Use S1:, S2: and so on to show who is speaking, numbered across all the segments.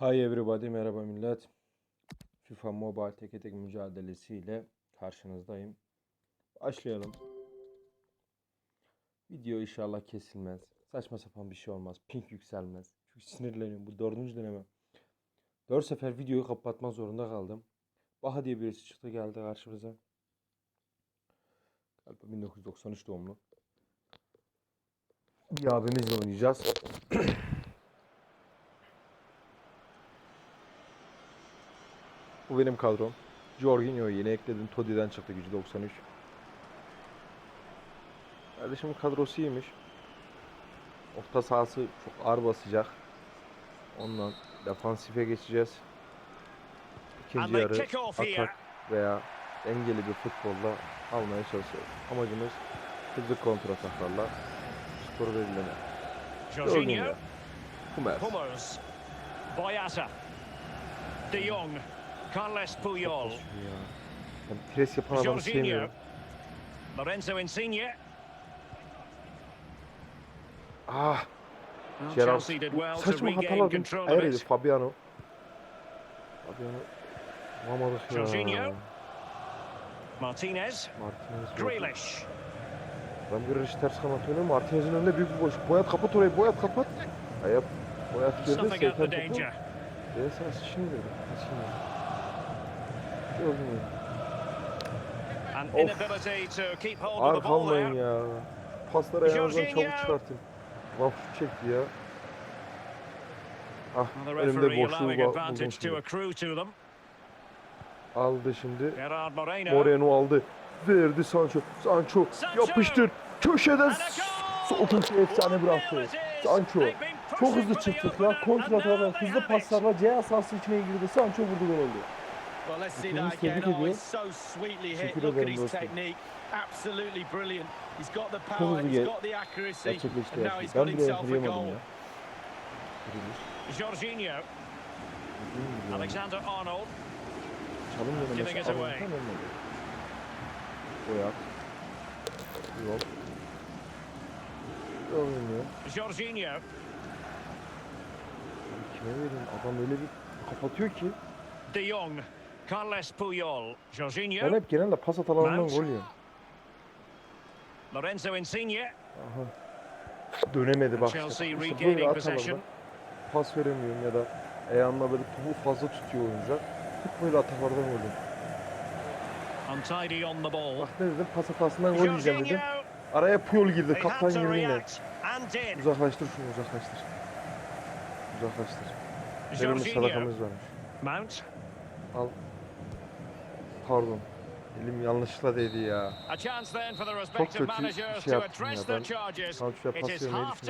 S1: Hi everybody, merhaba millet. FIFA Mobile teke tek mücadelesiyle karşınızdayım. Başlayalım. Video inşallah kesilmez. Saçma sapan bir şey olmaz. Ping yükselmez. Çünkü sinirleniyorum. Bu dördüncü deneme. Dört sefer videoyu kapatmak zorunda kaldım. Baha diye birisi çıktı geldi karşımıza. Galiba 1993 doğumlu. Bir abimizle oynayacağız. Bu benim kadrom. Jorginho'yu yeni ekledim. Todi'den çıktı gücü 93. Kardeşimin kadrosu iyiymiş. Orta sahası çok ağır basacak. Ondan defansife geçeceğiz. İkinci yarı atak veya dengeli bir futbolla almaya çalışıyoruz. Amacımız hızlı kontrataklarla skor belirleme.
S2: Jorginho,
S1: Jorginho. Hummels,
S2: Boyata, De Jong, Carles Puyol,
S1: Ya. Ben pres yapan adamı sevmiyorum.
S2: Lorenzo Insigne.
S1: Ah, Gerard. Saçma
S2: of
S1: Eğriydi. Fabiano. Fabiano. Vuramadık ya.
S2: Jorginho. Martinez,
S1: Martinez.
S2: Grealish,
S1: Ben Grealish'i ters kanat oynuyorum. Martinez'in önünde büyük bir boşluk. Boyat kapat orayı. Boyat kapat. Ayıp. Boyat girdi. Seyten topu. sana şimdi. Şimdi.
S2: An inability to keep hold of the ball there.
S1: ya. Pasları ayağınızdan çabuk çıkartın. Lan şut çekti ya. Ah
S2: referee
S1: boşluğu buldum şimdi. Aldı şimdi.
S2: Moreno.
S1: Aldı. Verdi Sancho. Sancho yapıştır. Köşeden sol köşe efsane bıraktı. Sancho. Çok hızlı çıktık ya.
S2: opener,
S1: Kontra
S2: and now
S1: atarak
S2: they
S1: hızlı paslarla C sahası içine girdi. Sancho vurdu gol oldu.
S3: Well, let's see that again. Oh, it's so sweetly hit. Look at his technique. Absolutely brilliant. He's got the power, he's got the accuracy, and now he's got himself a goal.
S2: Jorginho,
S1: yani.
S2: Alexander Arnold, Giving it away.
S1: Arnold'dan olmadı. Boyat. Yol. Yol oynuyor.
S2: Jorginho,
S1: Kime? Adam öyle bir kapatıyor ki.
S2: De Jong, Carles Puyol,
S1: Ben
S2: Jorginho,
S1: hep genelde pas hatalarından
S2: Mount.
S1: gol yiyorum.
S2: Lorenzo Insigne,
S1: Aha. Dönemedi bak.
S2: Chelsea
S1: işte. İşte
S2: regaining
S1: böyle
S2: possession.
S1: hatalarda pas veremiyorum ya da ayağımla böyle topu fazla tutuyor oyuncak. Hep böyle hatalardan gol yiyorum.
S2: untidy on the ball.
S1: Bak ne dedim? Pas hatasından gol yiyeceğim dedim. Araya Puyol girdi. Kaptan
S2: did.
S1: Uzaklaştır şunu uzaklaştır. Uzaklaştır. Verilmiş
S2: Jorginho,
S1: sadakamız varmış.
S2: Mount,
S1: Al. Pardon. Elim yanlışlıkla değdi ya. Çok kötü bir şey yaptım ya. Ben. Sancho'ya pas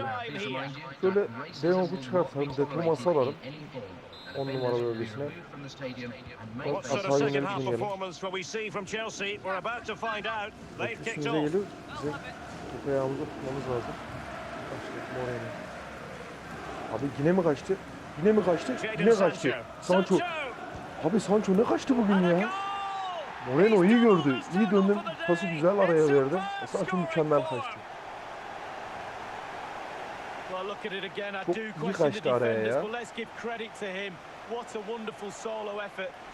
S1: vermeyi düşünüyorum. Şöyle Deongu çıkartalım. De Thomas'ı alalım. 10 numara bölgesine. Yönelik
S2: half
S1: dinleyelim. Üstümüze geliyor. Bizim topu ayağımıza tutmamız lazım. Kaçtı Moreno. Abi yine mi kaçtı? Yine mi kaçtı? Yine kaçtı. Sancho. Abi Sancho ne kaçtı bugün ya? Moreno iyi gördü. İyi döndüm. Pası güzel araya Sancho
S2: scoring
S1: mükemmel kaçtı. Çok iyi kaçtı araya ya.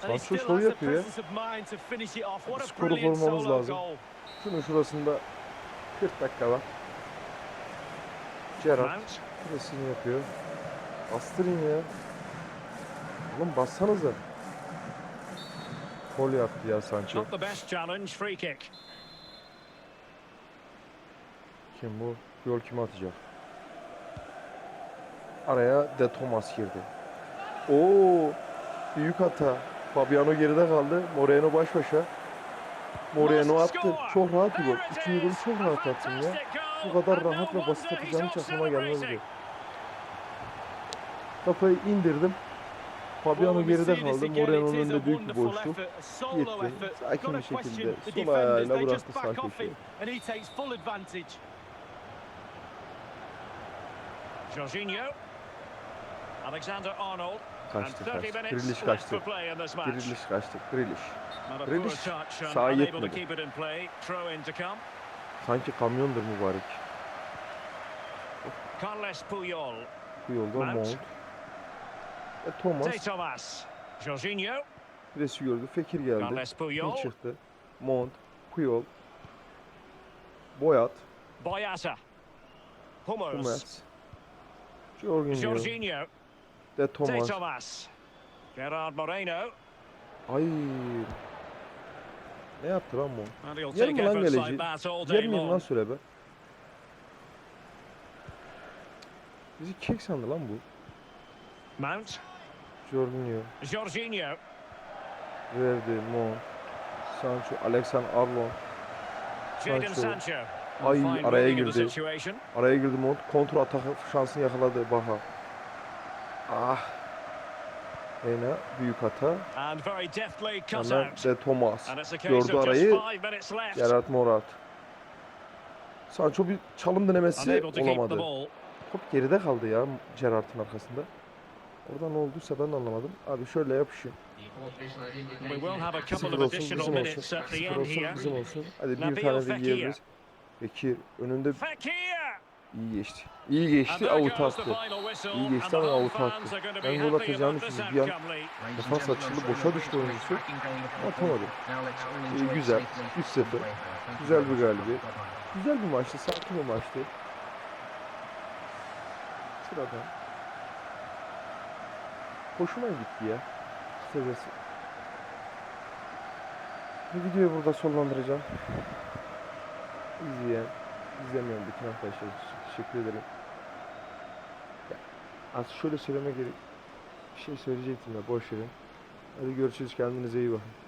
S1: Sancho şov yapıyor ya. Skoru korumamız lazım. Şunun şurasında 40 dakika var. Gerrard
S2: Mount,
S1: presini yapıyor. Bastırın ya. Oğlum bassanıza. Gol yaptı ya Sancho.
S2: not the best challenge. Free kick.
S1: Kim bu? Yol kime atacak? Araya De Thomas girdi. Oo! Büyük hata. Fabiano geride kaldı. Moreno baş başa. Moreno attı. Çok rahat bir gol. Üçüncü golü çok rahat attım ya. Bu kadar rahat ve basit atacağım hiç aklıma gelmezdi. Kafayı indirdim. Fabiano geride kaldı. Moreno'nun önünde büyük bir boşluk. Gitti. Sakin bir şekilde sol ayağıyla bıraktı
S3: advantage.
S2: Jorginho. Alexander Arnold.
S1: Kaçtı
S2: and 30
S1: kaçtı. Grealish kaçtı. Grealish kaçtı. Grealish. Grealish sağa yetmedi. Sanki kamyondur mübarek.
S2: Carles Puyol.
S1: Bu yolda
S2: Mount.
S1: E, Thomas
S2: Thomas. Jorginho.
S1: presi gördü. Fekir geldi.
S2: Puyol.
S1: çıktı? Mont, Puyol, Boyat,
S2: Boyata. Hummels.
S1: Jorginho,
S2: Jorginho.
S1: De Thomas.
S2: Thomas. Gerard Moreno.
S1: Ay. Ne yaptı lan bu? Yer mi lan
S2: all
S1: Yer miyim lan söyle be. Bizi kek sandı lan bu.
S2: Mount.
S1: Jorginho,
S2: Jorginho.
S1: Verdi, Mont, Sancho, Alexander Arnold.
S2: Jadon
S1: Sancho.
S2: Sancho.
S1: Ay, araya girdi. Araya girdi Mont. Kontra atak şansını yakaladı Baha. Ah. Reyna büyük hata. Hemen. De Thomas. Gördü arayı. Gerard Morat. Sancho bir çalım denemesi olamadı. Top geride kaldı ya Gerard'ın arkasında. Orada ne olduysa ben de anlamadım. Abi şöyle yapışayım. Sıfır olsun bizim olsun. Sıfır olsun bizim olsun. Hadi bir tane de yiyebiliriz. Bekir önünde iyi geçti. İyi geçti
S2: the
S1: attı. İyi geçti ama
S2: fans
S1: attı. Ben
S2: be
S1: gol atacağını düşündüm. Bir an defans açıldı. Boşa düştü oyuncusu. Atamadı. İyi, güzel. 3-0. Güzel bir galibiyet. Güzel bir maçtı. Sakin bir maçtı. Sıradan. Hoşuma gitti ya. Seviyesi. Bu videoyu burada sonlandıracağım. İzleyen, izlemeyen bütün arkadaşlar teşekkür ederim. Ya, az şöyle söyleme gerek bir şey söyleyecektim ya boş verin. Hadi görüşürüz kendinize iyi bakın.